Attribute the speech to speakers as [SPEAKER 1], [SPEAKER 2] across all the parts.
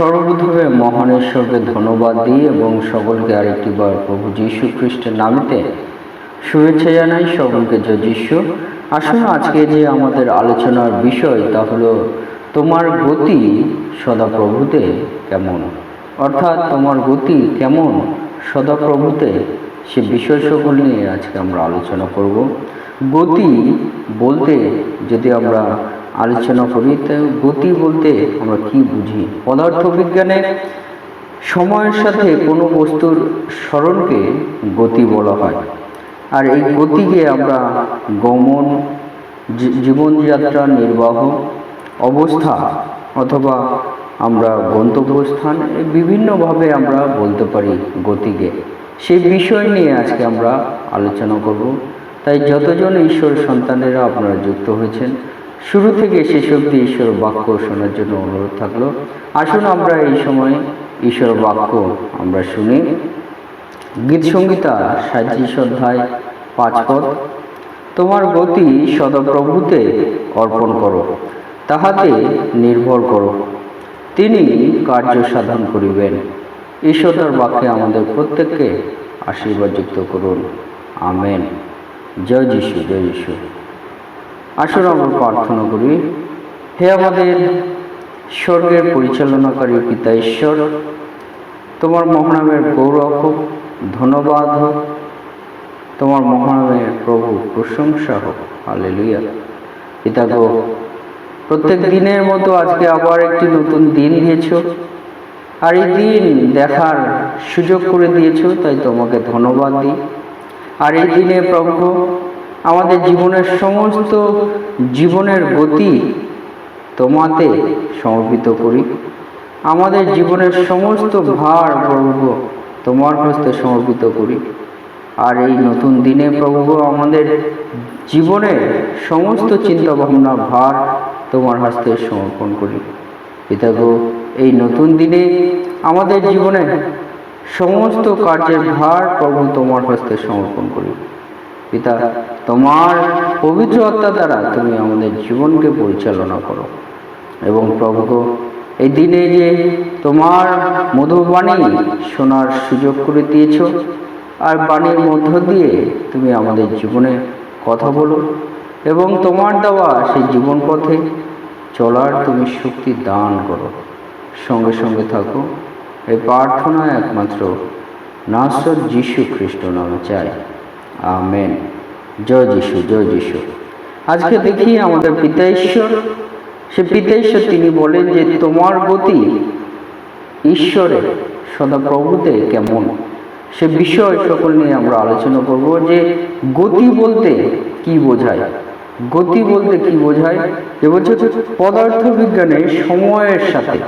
[SPEAKER 1] সর্বপ্রথমে মহানেশ্বরকে ধন্যবাদ দিই এবং সকলকে আরেকটি বার প্রভু যীশু খ্রিস্টের নামেতে শুভেচ্ছা জানাই সকলকে। জয় যীশু। আসুন আজকে যে আমাদের আলোচনার বিষয় তা হলো, তোমার গতি সদাপ্রভুতে কেমন? অর্থাৎ তোমার গতি কেমন সদাপ্রভুতে? সে বিষয় সকল নিয়ে আজকে আমরা আলোচনা করব। গতি বলতে যদি আমরা আলোচনা করি তো গতি বলতে আমরা কি বুঝি? পদার্থবিজ্ঞানে সময়ের সাথে কোনো বস্তুর স্মরণকে গতি বলা হয়। আর এই গতিকে আমরা গমন জীবনযাত্রা, নির্বাহ, অবস্থা অথবা আমরা গন্তব্যস্থান বিভিন্নভাবে আমরা বলতে পারি গতিকে। সেই বিষয় নিয়ে আজকে আমরা আলোচনা করব। তাই যতজন ঈশ্বর সন্তানেরা আপনারা যুক্ত হয়েছেন শুরু থেকে শেষ অবধি ঈশ্বর বাক্য শোনার জন্য অনুরোধ থাকল। আসুন আমরা এই সময় ঈশ্বর বাক্য আমরা শুনি। গীত সংগীতা সাঁত্রিশ অধ্যায় পাঁচ পদ, তোমার গতি সদপ্রভুতে অর্পণ করো, তাহাতে নির্ভর করো। তিনি কার্য সাধন করিবেন। ঈশ্বরের বাক্যে আমাদের প্রত্যেককে আশীর্বাদযুক্ত করুন। আমেন। জয় যিশু জয় যিশু। আসুন আমরা প্রার্থনা করি। হে আমাদের স্বর্গের পরিচালনাকারী পিতা ঈশ্বর, তোমার মহানামের গৌরব হোক, ধন্যবাদ হোক, তোমার মহানামের প্রভু প্রশংসা হোক। হালেলুয়া। পিতা গো, প্রত্যেক দিনের মতো আজকে আবার একটি নতুন দিন দিয়েছ, আর এই দিন দেখার সুযোগ করে দিয়েছ, তাই তোমাকে ধন্যবাদ দিই। আর এই দিনে প্রভু আমাদের জীবনের সমস্ত জীবনের গতি তোমাতে সমর্পিত করি। আমাদের জীবনের সমস্ত ভার প্রভু তোমার হস্তে সমর্পিত করি। আর এই নতুন দিনে প্রভু আমাদের জীবনের সমস্ত চিন্তা ভাবনা ভার তোমার হস্তে সমর্পণ করি। পিতাগো এই নতুন দিনে আমাদের জীবনের সমস্ত কার্যের ভার প্রভু তোমার হস্তে সমর্পণ করি। পিতা, তোমার পবিত্র আত্মা দ্বারা তুমি আমাদের জীবনকে পরিচালনা করো। এবং প্রভু এই দিনে যে তোমার মধুবাণী শোনার সুযোগ করে দিয়েছ, আর বাণীর মধ্য দিয়ে তুমি আমাদের জীবনে কথা বলো এবং তোমার দেওয়া সেই জীবন পথে চলার তুমি শক্তি দান করো। সঙ্গে সঙ্গে থাকো, এই প্রার্থনা একমাত্র নাসর যিশু খ্রিস্ট নামে চাই। আমেন। জয় যিশু জয় যিশু। আজকে দেখি আমাদের পিতা ঈশ্বর। সে পিতা ঈশ্বর তিনি বলেন যে তোমার গতি ঈশ্বরের সদাপ্রভুতে কেমন? সে বিষয় সকল নিয়ে আমরা আলোচনা করব যে গতি বলতে কি বোঝায়? গতি বলতে কি বোঝায়? যে বলছে পদার্থ বিজ্ঞানে সময়ের সাথে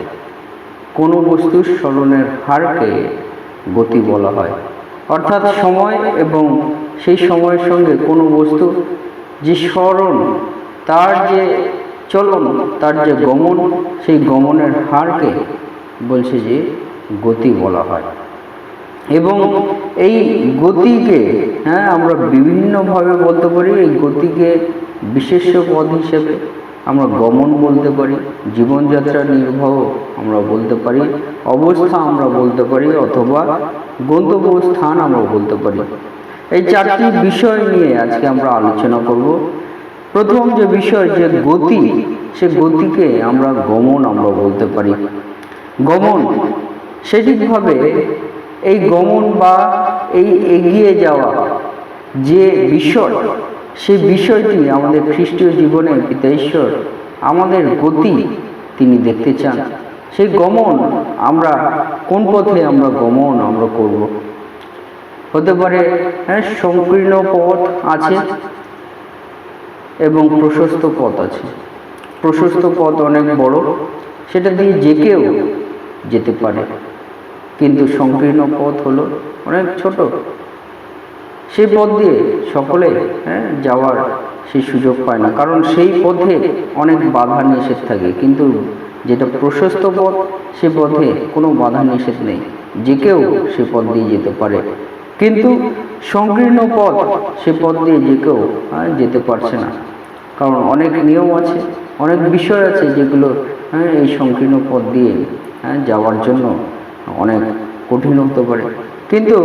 [SPEAKER 1] কোনো বস্তুর স্মরণের হারকে গতি বলা হয়। অর্থাৎ সময় এবং সেই সময়ের সঙ্গে কোনো বস্তু যে স্মরণ, তার যে চলন, তার যে গমন, সেই গমনের হারকে বলছে যে গতি বলা হয়। এবং এই গতিকে হ্যাঁ আমরা বিভিন্নভাবে বলতে পারি, এই গতিকে বিশেষ পদ হিসেবে আমরা গমন বলতে পারি, জীবনযাত্রা নির্বাহ আমরা বলতে পারি, অবস্থা আমরা বলতে পারি, অথবা গন্তব্য স্থান আমরা বলতে পারি। এই চারটি বিষয় নিয়ে আজকে আমরা আলোচনা করব। প্রথম যে বিষয় যে গতি সে গতিকে আমরা গমন আমরা বলতে পারি। গমন সেটিকভাবে এই গমন বা এই এগিয়ে যাওয়া যে বিষয় সেই বিষয়টি আমাদের খ্রিস্টীয় জীবনে পিতা ঈশ্বর আমাদের গতি তিনি দেখতে চান। সেই গমন আমরা কোন পথে আমরা গমন আমরা করব? হতে পারে হ্যাঁ সংকীর্ণ পথ আছে এবং প্রশস্ত পথ আছে। প্রশস্ত পথ অনেক বড়, সেটা দিয়ে যে কেউ যেতে পারে। কিন্তু সংকীর্ণ পথ হলো অনেক ছোট। সেই পথ দিয়ে সকলে হ্যাঁ যাওয়ার সেই সুযোগ পায় না। কারণ সেই পথে অনেক বাধা নিষেধ থাকে। কিন্তু যেটা প্রশস্ত পথ, সে পথে কোনো বাধা নিষেধ নেই। যে কেউ সে পথ দিয়ে যেতে পারে। কিন্তু সংকীর্ণ পথ সে পথ দিয়ে যে কেউ হ্যাঁ, যেতে পারছে না। কারণ অনেক নিয়ম আছে অনেক বিষয় আছে যেগুলো হ্যাঁ এই সংকীর্ণ পথ দিয়ে হ্যাঁ যাওয়ার জন্য অনেক কঠিন হতে পারে। কিন্তু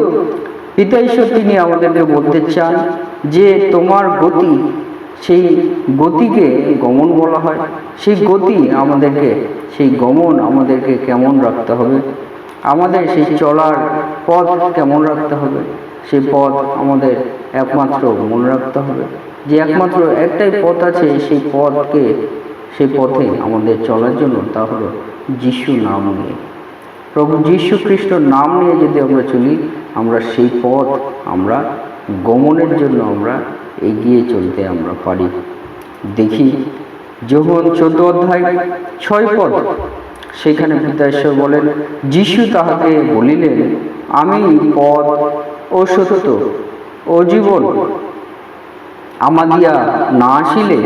[SPEAKER 1] পিতা ঈশ্বর তিনি আমাদেরকে বলতে চান যে তোমার গতি সেই গতিকে গমন বলা হয়। সেই গতি আমাদেরকে সেই গমন আমাদেরকে কেমন রাখতে হবে? আমাদের সেই চলার পথ কেমন রাখতে হবে? সেই পথ আমাদের একমাত্র মনে রাখতে হবে। যে একমাত্র একটাই পথ আছে, সেই পথকে, সেই পথে আমাদের চলার জন্য তা হলো যিশু নাম নিয়ে। প্রভু যীশু খ্রিস্টর নাম নিয়ে যদি আমরা চলি, আমরা সেই পথ আমরা গমনের জন্য আমরা এগিয়ে চলতে আমরা পারি। দেখি যখন চোদ্দ অধ্যায়, ছয় পদ। সেখানে পিতাশ্বর বলেন, যিশু তাহাকে বলিলেন, আমি পদ ও সত্য ও জীবন। আমাদিয়া না আসিলে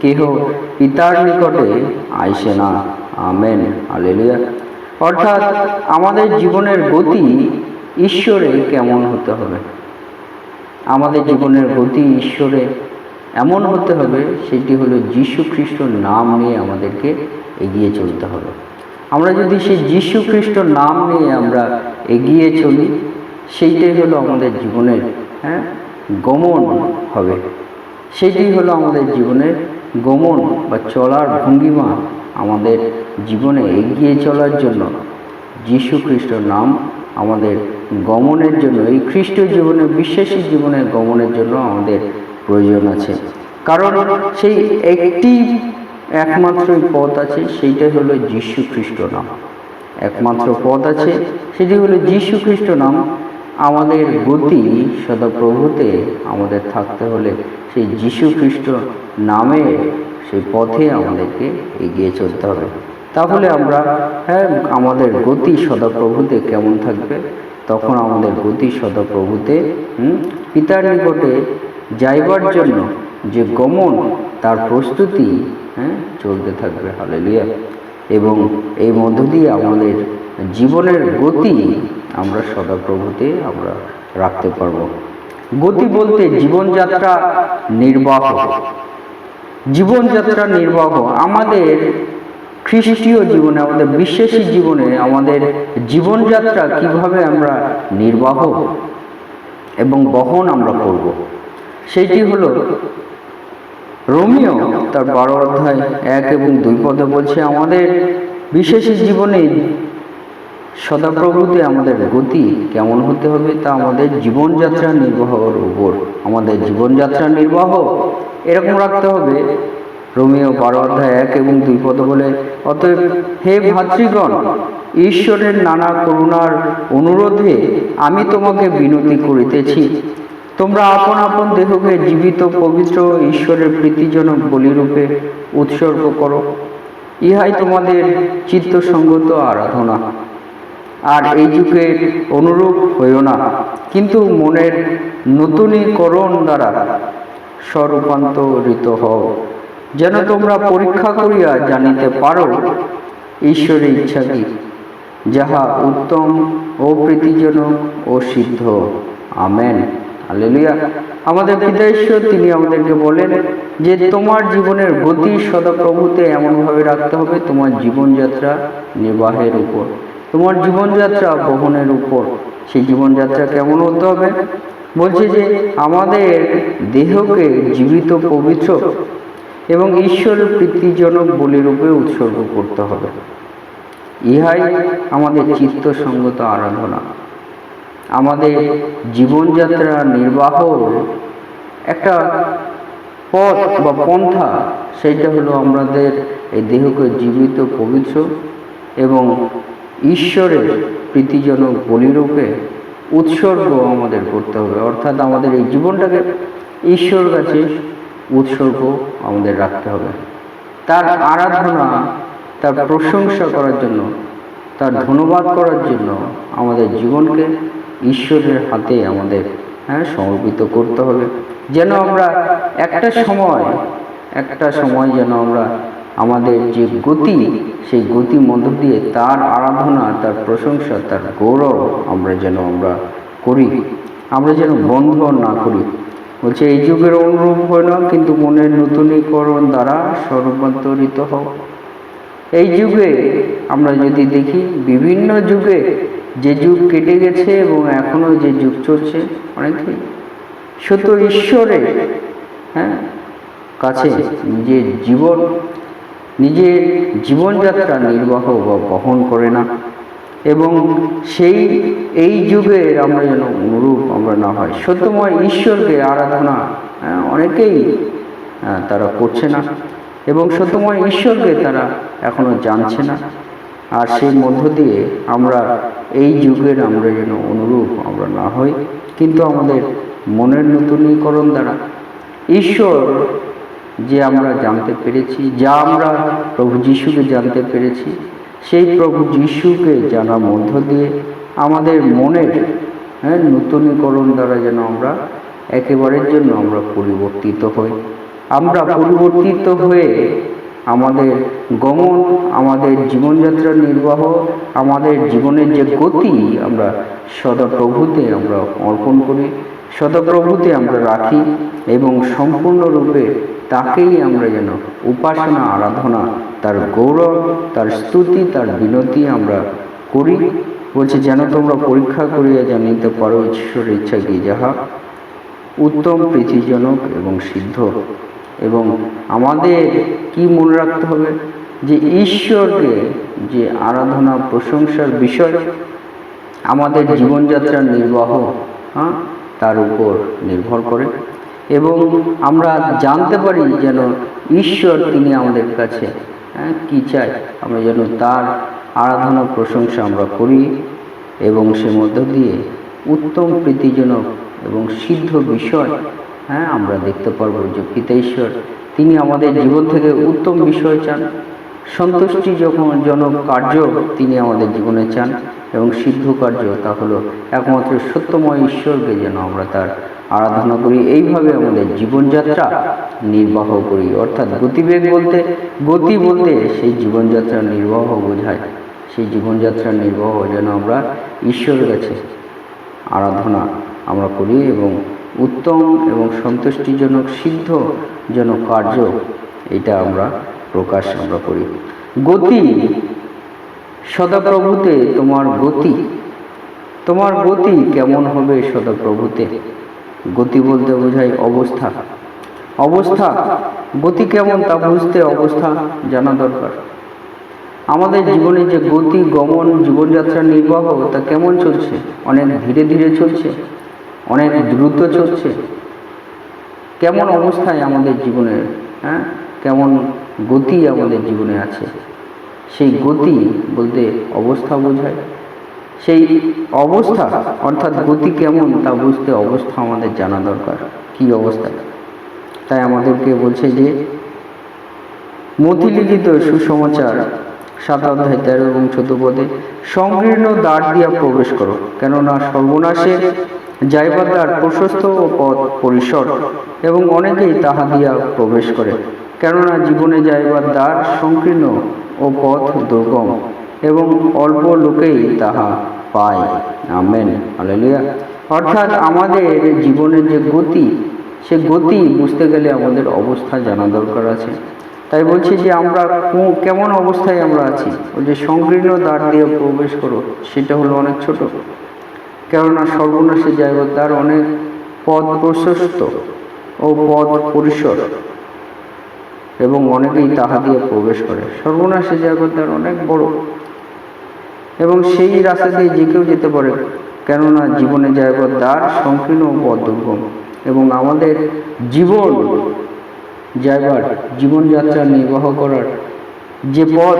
[SPEAKER 1] কেহ পিতার নিকটে আইসে না। আমেন। আলেলুয়া অর্থাৎ আমাদের জীবনের গতি ঈশ্বরে কেমন হতে হবে? আমাদের জীবনের গতি ঈশ্বরে এমন হতে হবে, সেটি হলো যীশু খ্রিস্টর নাম নিয়ে আমাদেরকে এগিয়ে চলতে হবে। আমরা যদি সেই যীশু খ্রিস্ট নাম নিয়ে আমরা এগিয়ে চলি, সেইটাই হলো আমাদের জীবনের হ্যাঁ গমন হবে। সেটি হলো আমাদের জীবনের গমন বা চলার ভঙ্গিমা আমাদের জীবনে এগিয়ে চলার জন্য। যীশু খ্রিস্টর নাম আমাদের গমনের জন্য, এই খ্রিস্ট জীবনে, বিশ্বাসী জীবনে গমনের জন্য আমাদের প্রয়োজন আছে। কারণ সেই একটি একমাত্রই পথ আছে, সেইটাই হলো যীশু খ্রিস্ট নাম। একমাত্র পথ আছে সেটি হলো যীশু খ্রিস্ট নাম। আমাদের গতি সদাপ্রভুতে আমাদের থাকতে হলে সেই যীশু খ্রিস্ট নামে সেই পথে আমাদেরকে এগিয়ে চলতে হবে। তাহলে আমরা হ্যাঁ আমাদের গতি সদাপ্রভুতে কেমন থাকবে? তখন আমাদের গতি সদাপ্রভুতে পিতার নিকটে যাইবার জন্য যে গমন, তার প্রস্তুতি হ্যাঁ চলতে থাকবে। হালেলুয়া। এবং এই মধ্য দিয়ে আমাদের জীবনের গতি আমরা সদাপ্রভুতে আমরা রাখতে পারব। গতি বলতে জীবনযাত্রা নির্বাহ। জীবনযাত্রা নির্বাহ। আমাদের খ্রিস্টীয় জীবনে, আমাদের বিশ্বাসী জীবনে, আমাদের জীবনযাত্রা কীভাবে আমরা নির্বাহ এবং বহন আমরা করব? সেইটি হলো, রোমিও তার বারো অধ্যায় এক এবং দুই পদে বলছে, আমাদের বিশেষ জীবনে সদাপ্রভুতে আমাদের গতি কেমন হতে হবে তা আমাদের জীবনযাত্রা নির্বাহর উপর, আমাদের জীবনযাত্রা নির্বাহ। এরকম রাখতে হবে। রোমিও বারো অধ্যায় এক এবং দুই পদ বলে, অতএব হে ভাতৃগণ, ঈশ্বরের নানা করুণার অনুরোধে আমি তোমাকে বিনতি করিতেছি। তোমরা আপন আপন দেহকে জীবিত, পবিত্র, ঈশ্বরের প্রীতিজনক বলিরূপে উৎসর্গ করো। ইহাই তোমাদের চিত্তসঙ্গত আরাধনা। আর এই যুগের অনুরূপ হইও না, কিন্তু মনের নতুনীকরণ দ্বারা স্বরূপান্তরিত হও। যেন তোমরা পরীক্ষা করিয়া জানিতে পারো ঈশ্বরের ইচ্ছা কি যাহা উত্তম ও প্রীতিজনক ও সিদ্ধ। আমেন। হালেলুয়া। আমাদের পিতা ঈশ্বর তিনি আমাদেরকে বলেন যে তোমার জীবনের গতি সদাপ্রভুতে এমনভাবে রাখতে হবে, তোমার জীবনযাত্রা নির্বাহের উপর। তোমার জীবনযাত্রা বহনের উপর। সেই জীবনযাত্রা কেমন হতে হবে? বলছে যে আমাদের দেহকে জীবিত, পবিত্র এবং ঈশ্বরের প্রীতিজনক বলিরূপে উৎসর্গ করতে হবে। ইহাই আমাদের চিত্তসঙ্গত আরাধনা। আমাদের জীবনযাত্রা নির্বাহ একটা পথ বা পন্থা, সেইটা হলো আমাদের এই দেহকে জীবিত পবিত্র এবং ঈশ্বরের প্রীতিজনক বলিরূপে উৎসর্গ আমাদের করতে হবে। অর্থাৎ আমাদের এই জীবনটাকে ঈশ্বর কাছে উৎসর্গ আমাদের রাখতে হবে। তার আরাধনা, তার প্রশংসা করার জন্য, তার ধন্যবাদ করার জন্য আমাদের জীবনকে ঈশ্বরের হাতে আমাদের হ্যাঁ সমর্পিত করতে হবে। যেন আমরা একটা সময় একটা সময় যেন আমরা আমাদের যে গতি, সেই গতি মধ্য দিয়ে তার আরাধনা, তার প্রশংসা, তার গৌরব আমরা যেন আমরা করি। আমরা যেন বন্ধ না করি। বলছে, এই যুগের অনুরূপ হয় না, কিন্তু মনের নতুনীকরণ দ্বারা স্বরূপান্তরিত হোক এই যুগে আমরা যদি দেখি, বিভিন্ন যুগে যে যুগ কেটে গেছে এবং এখনও যে যুগ চলছে। অনেকেই। শুধু ঈশ্বরের হ্যাঁ কাছে নিজের জীবন নিজের জীবনযাত্রা নির্বাহ বা বহন করে না। এবং সেই এই যুগের আমরা যেন অনুরূপ আমরা না হয়। সত্যময় ঈশ্বরকে আরাধনা হ্যাঁ, অনেকেই তারা করছে না। এবং সত্যময় ঈশ্বরকে তারা এখনও জানছে না। আর সেই মধ্য দিয়ে আমরা এই যুগের আমরা যেন অনুরূপ আমরা না হই, কিন্তু আমাদের মনের নতুনীকরণ দ্বারা। ঈশ্বর যে আমরা জানতে পেরেছি, যা আমরা প্রভু যিশুকে জানতে পেরেছি, সেই প্রভু যিশুকে জানার মধ্য দিয়ে আমাদের মনের হ্যাঁ নূতনীকরণ দ্বারা যেন আমরা একেবারের জন্য আমরা পরিবর্তিত হই। আমরা পরিবর্তিত হয়ে আমাদের গমন, আমাদের জীবনযাত্রা নির্বাহ, আমাদের জীবনের যে গতি আমরা সদাপ্রভুতে আমরা অর্পণ করি, সদাপ্রভুতে আমরা রাখি এবং সম্পূর্ণরূপে তাকেই আমরা যেন উপাসনা, আরাধনা, তার গৌরব, তার স্তুতি, তার বিনতি আমরা করি। বলছে, যেন তোমরা পরীক্ষা করিয়া জানিতে পারো, ঈশ্বরের ইচ্ছা কি যাহা? উত্তম, প্রীতিজনক এবং সিদ্ধ। এবং আমাদের কি মনে রাখতে হবে? যে ঈশ্বরকে যে আরাধনা প্রশংসার বিষয়, আমাদের জীবনযাত্রার নির্বাহ হ্যাঁ তার উপর নির্ভর করে। এবং আমরা জানতে পারি যেন ঈশ্বর তিনি আমাদের কাছে হ্যাঁ কী চাই আমরা যেন তার আরাধনা প্রশংসা আমরা করি এবং সে মধ্য দিয়ে উত্তম প্রীতিজনক এবং সিদ্ধ বিষয় হ্যাঁ আমরা দেখতে পারব যে পিতা ঈশ্বর তিনি আমাদের জীবন থেকে উত্তম বিষয় চান। সন্তুষ্টি যখন জনক কার্য, তিনি আমাদের জীবনে চান। এবং সিদ্ধ কার্য, তা হলো একমাত্র সত্যময় ঈশ্বরকে যেন আমরা তার আরাধনা করি। এইভাবে আমাদের জীবনযাত্রা নির্বাহ করি। অর্থাৎ গতিবেগ বলতে, গতি বলতে সেই জীবনযাত্রা নির্বাহ বোঝায়। সেই জীবনযাত্রা নির্বাহ যেন আমরা ঈশ্বরের কাছে আরাধনা আমরা করি এবং উত্তম এবং সন্তুষ্টিজনক সিদ্ধ যেন কার্য। এটা আমরা প্রকাশ আমরা করি। গতি। সদাপ্রভুতে তোমার গতি। তোমার গতি কেমন হবে সদাপ্রভুতে? গতি বলতে বোঝায় অবস্থা। অবস্থা। গতি কেমন তা বুঝতে অবস্থা জানা দরকার। আমাদের জীবনে যে গতি, গমন, জীবনযাত্রা নির্বাহ, তা কেমন চলছে? অনেক ধীরে ধীরে চলছে। অনেক দ্রুত চলছে। কেমন অবস্থায় আমাদের জীবনের হ্যাঁ? কেমন গতি আমাদের জীবনে আছে? সেই গতি বলতে অবস্থা বোঝায়। সেই অবস্থা, অর্থাৎ গতি কেমন তা বুঝতে অবস্থা আমাদের জানা দরকার, কি অবস্থা? তাই আমাদেরকে বলছে যে, মতিলিখিত সুসমাচার, সাত অধ্যায় তেরো এবং চোদ্দ পদে, সংকীর্ণ দ্বার দিয়া প্রবেশ করো, কেননা সর্বনাশে যাইবার প্রশস্ত ও পথ পরিসর এবং অনেকেই তাহা দিয়া প্রবেশ করে। কেননা জীবনে যাইবার দ্বার সংকীর্ণ ও পথ দুর্গম এবং অল্প লোকেই তাহা পায়। আমেন। হালেলুয়া। অর্থাৎ আমাদের জীবনের যে গতি, সে গতি বুঝতে গেলে আমাদের অবস্থা জানা দরকার আছে। তাই বলছি যে আমরা কেমন অবস্থায় আমরা আছি? ওই যে সংকীর্ণ দ্বার দিয়ে প্রবেশ করো, সেটা হলো অনেক ছোট। কেননা সর্বনাশে জায়গার তার অনেক পদ প্রশস্ত ও পদ পরিসর এবং অনেকেই তাহা দিয়ে প্রবেশ করে। সর্বনাশে জায়গার দ্বার অনেক বড় এবং সেই রাস্তা দিয়ে যে কেউ যেতে পারে, কেননা জীবনে যাইবার দ্বার সংকীর্ণ ও পথ দুর্গম এবং আমাদের জীবন যাইবার, জীবনযাত্রা নির্বাহ করার যে পথ,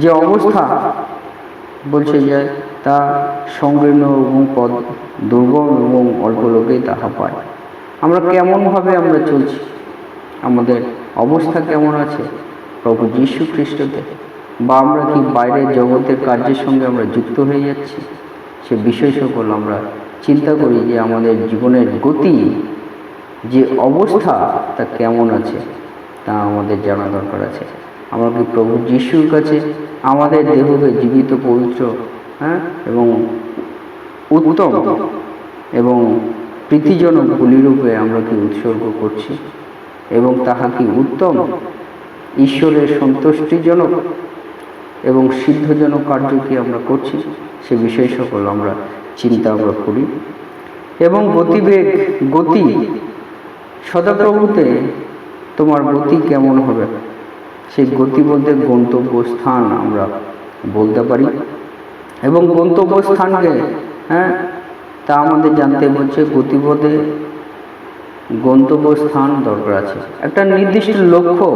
[SPEAKER 1] যে অবস্থা, বলছে যে তা সংকীর্ণ এবং পদ দুর্গম এবং অল্প লোকেই তাহা পায়। আমরা কেমনভাবে আমরা চলছি? আমাদের অবস্থা কেমন আছে? প্রভু যীশু খ্রিস্টতে। বা আমরা কি বাইরের জগতের কার্যের সঙ্গে আমরা যুক্ত হয়ে যাচ্ছি? সে বিষয় সকল আমরা চিন্তা করি যে আমাদের জীবনের গতি, যে অবস্থা, তা কেমন আছে? তা আমাদের জানা দরকার আছে। আমরা কি প্রভু যিশুর কাছে আমাদের দেহকে জীবিত পবিত্র হ্যাঁ? এবং উত্তম এবং প্রীতিজনক বলিরূপে আমরা কি উৎসর্গ করছি? এবং তাহা কি উত্তম? ঈশ্বরের সন্তুষ্টিজনক এবং সিদ্ধজনক কার্য কি আমরা করছি? সে বিষয় সকল আমরা চিন্তা আমরা করি। এবং গতিবেগ, গতি, সদাপ্রভুতে তোমার গতি কেমন হবে? সেই গতি বলতে গন্তব্যস্থান আমরা বলতে পারি। এবং গন্তব্যস্থানকে হ্যাঁ তা আমাদের জানতে বলছে গতিপথে গন্তব্যস্থান দরকার আছে। একটা নির্দিষ্ট লক্ষ্য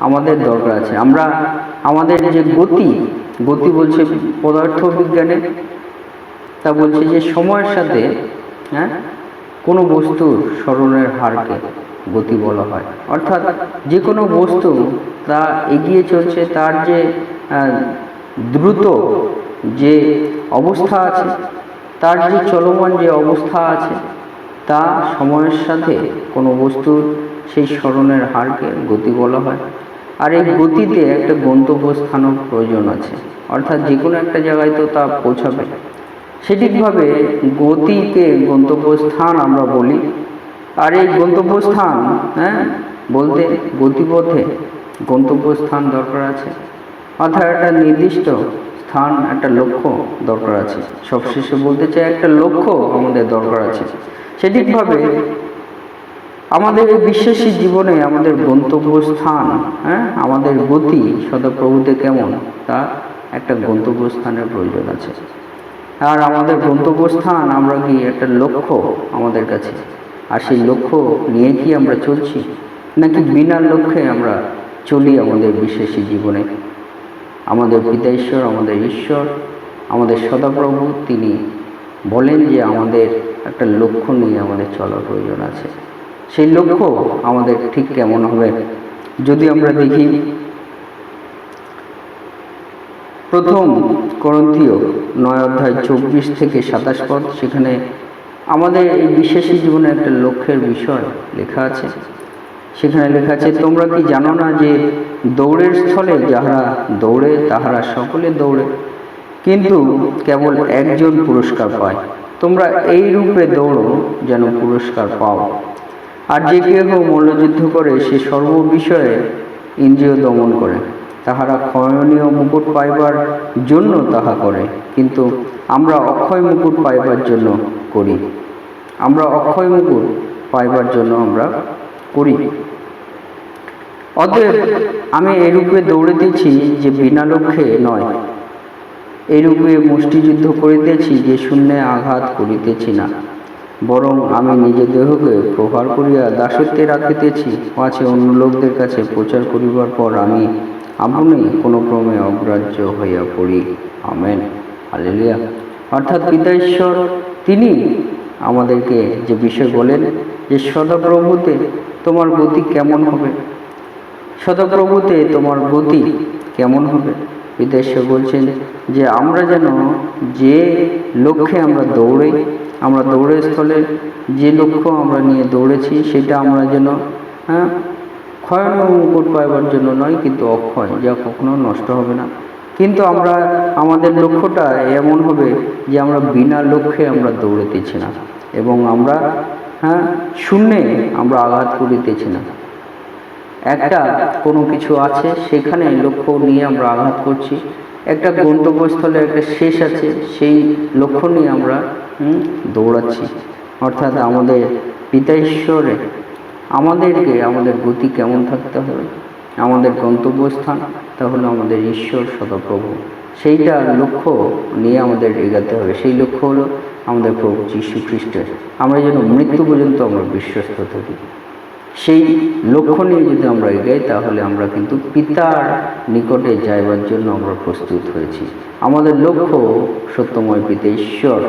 [SPEAKER 1] আমাদের দরকার আছে। আমরা, আমাদের যে গতি গতি বলছে পদার্থ বিজ্ঞানে তা বলছে যে সময়ের সাথে হ্যাঁ কোনো বস্তুর স্মরণের হারকে গতি বলা হয়। অর্থাৎ যে কোনো বস্তু তা এগিয়ে চলছে, তার যে দ্রুত যে অবস্থা আছে, তার যে চলমান যে অবস্থা আছে, তা সময়ের সাথে কোনো বস্তুর সেই স্মরণের হারকে গতি বলা হয়। আর এই গতিতে একটা গন্তব্যস্থানও প্রয়োজন আছে। অর্থাৎ যে কোনো একটা জায়গায় তো তা পৌঁছাবে। সঠিকভাবে গতিকে গন্তব্যস্থান আমরা বলি। আর এই গন্তব্যস্থান হ্যাঁ বলতে গতিপথে গন্তব্যস্থান দরকার আছে। অর্থাৎ একটা নির্দিষ্ট স্থান, একটা লক্ষ্য দরকার আছে। সবশেষে বলতে চাই, একটা লক্ষ্য আমাদের দরকার আছে। সঠিকভাবে আমাদের বিশ্বাসী জীবনে আমাদের গন্তব্যস্থান হ্যাঁ? আমাদের গতি সদাপ্রভুতে কেমন? তা একটা গন্তব্যস্থানের প্রয়োজন আছে। আর আমাদের গন্তব্যস্থান, আমরা কি একটা লক্ষ্য আমাদের কাছে? আর সেই লক্ষ্য নিয়ে কি আমরা চলছি? নাকি বিনা লক্ষ্যে আমরা চলি আমাদের বিশ্বাসী জীবনে? আমাদের পিতা ঈশ্বর, আমাদের ঈশ্বর, আমাদের সদাপ্রভু, তিনি বলেন যে আমাদের একটা লক্ষ্য নিয়ে আমাদের চলার প্রয়োজন আছে। সেই লক্ষ্য আমাদের ঠিক কেমন হবে? যদি আমরা দেখি, প্রথম করন্থীয় নয় অধ্যায় চব্বিশ থেকে সাতাশ পদ, সেখানে আমাদের এই বিশ্বাসী জীবনে একটা লক্ষ্যের বিষয় লেখা আছে। সেখানে লেখা আছে, তোমরা কি জানো না যে দৌড়ের স্থলে যাহারা দৌড়ে, তাহারা সকলে দৌড়ে। কিন্তু কেবল একজন পুরস্কার পায়। তোমরা এই রূপে দৌড়ো যেন পুরস্কার পাও। আর যে কেহ মল্লযুদ্ধ করে, সে সর্ববিষয়ে ইন্দ্রিয় দমন করে। তাহারা ক্ষয়নীয় মুকুট পাইবার জন্য তাহা করে। কিন্তু আমরা অক্ষয় মুকুট পাইবার জন্য করি। আমরা অক্ষয় মুকুট পাইবার জন্য আমরা অতএব আমি এরূপে দৌড়িতেছি যে বিনা লক্ষ্যে নয়। এরূপে মুষ্টিযুদ্ধ করিতেছি যে শূন্যে আঘাত করিতেছি না। বরং আমি নিজে দেহকে প্রহার করিয়া দাসত্বে রাখিতেছি পাছে অন্য লোকদের কাছে প্রচার করিবার পর আমি আপনি কোনো ক্রমে অগ্রাহ্য হইয়া পড়ি। আমেন। হালেলুয়া। অর্থাৎ পিতা ঈশ্বর, তিনি আমাদেরকে যে বিষয় বলেন যে সদাপ্রভুতে তোমার গতি কেমন হবে? সদাপ্রভুতে তোমার গতি কেমন হবে? বিদেশে বলছেন যে, আমরা যেন যে লক্ষ্যে আমরা দৌড়ে আমরা দৌড়ের স্থলে যে লক্ষ্য আমরা নিয়ে দৌড়েছি, সেটা আমরা যেন হ্যাঁ ক্ষয় মুকুট পাইবার জন্য নয়, কিন্তু অক্ষয়, যা কখনো নষ্ট হবে না। কিন্তু আমরা, আমাদের লক্ষ্যটা এমন হবে যে, আমরা বিনা লক্ষ্যে আমরা দৌড়েতেছি না। এবং আমরা হ্যাঁ শূন্যে আমরা আঘাত করিতেছি না। একটা কোনো কিছু আছে, সেখানে লক্ষ্য নিয়ে আমরা আঘাত করছি। একটা গন্তব্যস্থলে একটা শেষ আছে, সেই লক্ষ্য নিয়ে আমরা দৌড়াচ্ছি। অর্থাৎ আমাদের পিতা ঈশ্বরে, আমাদেরকে আমাদের গতি কেমন থাকতে হবে? আমাদের গন্তব্যস্থান, তাহলে আমাদের ঈশ্বর সদাপ্রভু। সেইটা লক্ষ্য নিয়ে আমাদের এগাতে হবে। সেই লক্ষ্য হলো আমাদের প্রভু যীশু খ্রিস্টের। আমরা যেন মৃত্যু পর্যন্ত আমরা বিশ্বস্ত থাকি। সেই লক্ষ্য নিয়ে যদি আমরা এগাই, তাহলে আমরা কিন্তু পিতার নিকটে যাইবার জন্য আমরা প্রস্তুত হয়েছি। আমাদের লক্ষ্য সত্যময় পিতা ঈশ্বর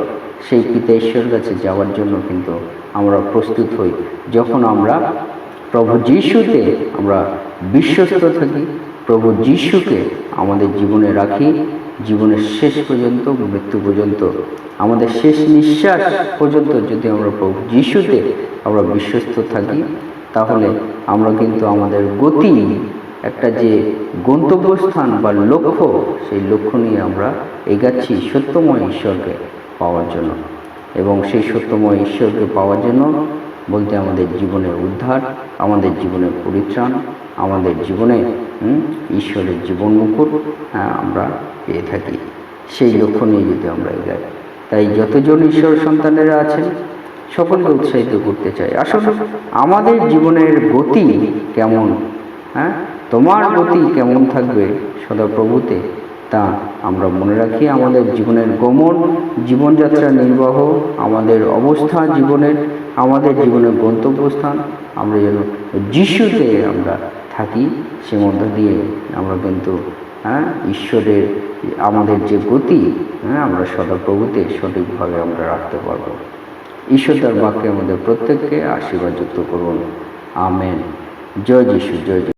[SPEAKER 1] সেই পিতা ঈশ্বর কাছে যাওয়ার জন্য কিন্তু আমরা প্রস্তুত হই। যখন আমরা প্রভু যিশুতে আমরা বিশ্বস্ত থাকি, প্রভু যিশুকে আমাদের জীবনে রাখি জীবনের শেষ পর্যন্ত মৃত্যু পর্যন্ত, আমাদের শেষ নিঃশ্বাস পর্যন্ত যদি আমরা প্রভু যিশুতে আমরা বিশ্বস্ত থাকি, তাহলে আমরা কিন্তু আমাদের গতি, একটা যে গন্তব্যস্থান বা লক্ষ্য, সেই লক্ষ্য নিয়ে আমরা এগাচ্ছি সত্যময় ঈশ্বরকে পাওয়ার জন্য। এবং সেই সত্যময় ঈশ্বরকে পাওয়ার জন্য বলতে আমাদের জীবনের উদ্ধার, আমাদের জীবনের পরিত্রাণ আমাদের জীবনে ঈশ্বরের জীবন মুকুট হ্যাঁ, আমরা পেয়ে থাকি। সেই লক্ষ্য নিয়ে যদি আমরা এগাই তাই যতজন ঈশ্বর সন্তানেরা আছেন সকলকে উৎসাহিত করতে চাই। আসলে আমাদের জীবনের গতি কেমন? হ্যাঁ তোমার গতি কেমন থাকবে সদাপ্রভুতে তা আমরা মনে রাখি। আমাদের জীবনের গমন জীবনযাত্রা নির্বাহ আমাদের অবস্থা জীবনের আমাদের জীবনের গন্তব্যস্থান আমরা যেন যিশুতে আমরা থাকি, সে মধ্য দিয়ে আমরা কিন্তু হ্যাঁ ঈশ্বরের আমাদের যে গতি হ্যাঁ আমরা সদাপ্রভুতে সঠিকভাবে আমরা রাখতে পারব। ঈশ্বর তার বাক্যে আমাদের প্রত্যেককে আশীর্বাদ যুক্ত করুন। আমেন। জয় যিশু, জয়